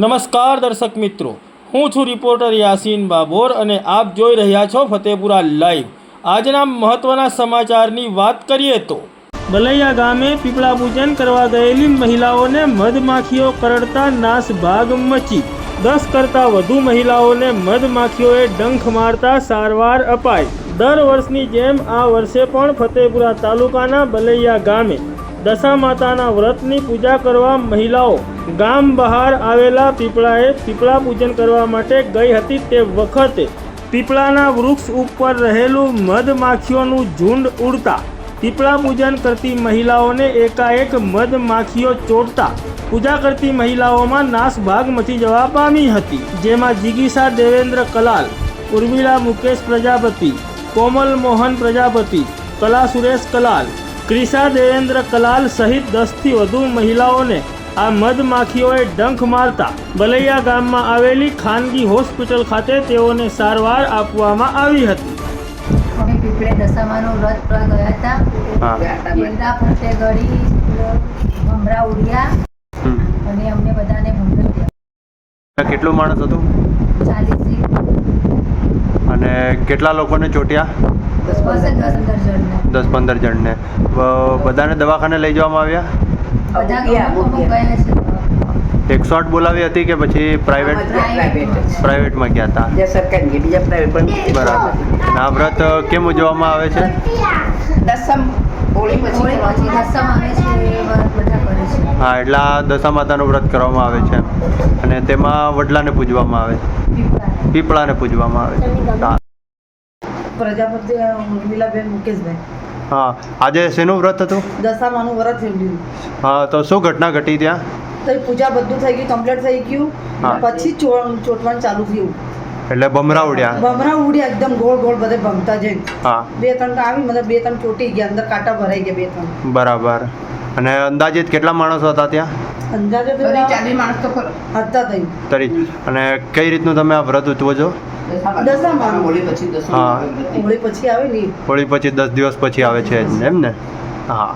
નમસ્કાર દર્શક મિત્રો. હું છું રિપોર્ટર યાસીન બાબોર અને આપ જોઈ રહ્યા છો ફતેપુરા લાઈવ. આજના મહત્વના સમાચારની વાત કરીએ તો, બલૈયા ગામે પીપળા પૂજન કરવા ગયેલી મહિલાઓને મધમાખીઓ કરડતા નાશ ભાગ મચી. દસ કરતાં વધુ મહિલાઓને મધમાખીઓએ ડંખ મારતા સારવાર અપાઈ. દર વર્ષની જેમ આ વર્ષે પણ ફતેપુરા તાલુકાના બલૈયા ગામે દશા માતાના વ્રતની પૂજા કરવા મહિલાઓ ગામ બહાર આવેલા પીપળાએ પીપળા પૂજન કરવા માટે ગઈ હતી તે વખતે. પીપળાના વૃક્ષ ઉપર રહેલું મધમાખીઓનું ઝુંડ ઉડતા. પીપળા પૂજન કરતી મહિલાઓને એકાએક મધમાખીઓ ચોટતા. પૂજા કરતી મહિલાઓમાં નાસભાગ મચી જવા પામી હતી, જેમાં જિગીસા દેવેન્દ્ર કલાલ, ઉર્મિલા મુકેશ પ્રજાપતિ, કોમલ મોહન પ્રજાપતિ, કલા સુરેશ કલાલ ક્રિશા દેવેન્દ્ર કલાલ સહિત દસથી વધુ મહિલાઓને આ મધમાખીઓએ ડંખ મારતા બલૈયા ગામમાં આવેલી ખાનગી હોસ્પિટલ ખાતે તેઓને સારવાર આપવામાં આવી હતી. અમે પીપળે દશામાનું વ્રત પર ગયા હતા. હા. કેન્દ્રા ફરતે ગળી ભમરા ઉડ્યા. અને અમને બધાને ભમરા કેટલું માણસ હતો? ચાલીસ અને કેટલા લોકોને ચોટ્યા? દસ પંદર જણને. બધાને દવાખાને લઈ જવામાં આવ્યા? એકસો આઠ બોલાવી હતી કે પછી પ્રાઇવેટ પ્રાઇવેટ પ્રાઇવેટમાં ગયા હતા? બીજા સરકારી બીજા પ્રાઇવેટ પણ બરાબર. આ વ્રત કેમ ઉજવવામાં આવે છે? દસમ. હોળી પછી દસમ આવે છે હા એટલે આ દશા માતાનું વ્રત કરવામાં આવે છે. અને તેમાં વડલાને પૂજવામાં આવે પીપળાને. પીપળાને પૂજવામાં આવે છે. પ્રજાપતિ ઉર્મિલાબેન મુકેશભાઈ. હા આજે શેનું વ્રત હતું? દશામાનું વ્રત થયું હા તો શું ઘટના ઘટી ત્યાં? તો પૂજા બધું થઈ ગયું કમ્પ્લીટ થઈ ગયું પછી ચોટવાનું ચાલુ થયું. એટલે બમરા ઉડ્યા? બમરા ઉડ્યા એકદમ ગોળ ગોળ બધે ભમતા જઈને. હા. બે ત્રણ આવી મતલબ બે ત્રણ ચોટી ગયા અંદર કાંટા ભરાઈ ગયા બે ત્રણ. બરાબર. અને અંદાજિત કેટલા માણસો હતા ત્યાં? અંદાજે તો બધી ચાલીસ માણસ તો હતા તરી અને કઈ રીતનું તમે આ વ્રત ઉજવો છો? હોળી પછી હા. હોળી પછી આવે ને હોળી પછી દસ દિવસ પછી આવે છે એમ ને? હા.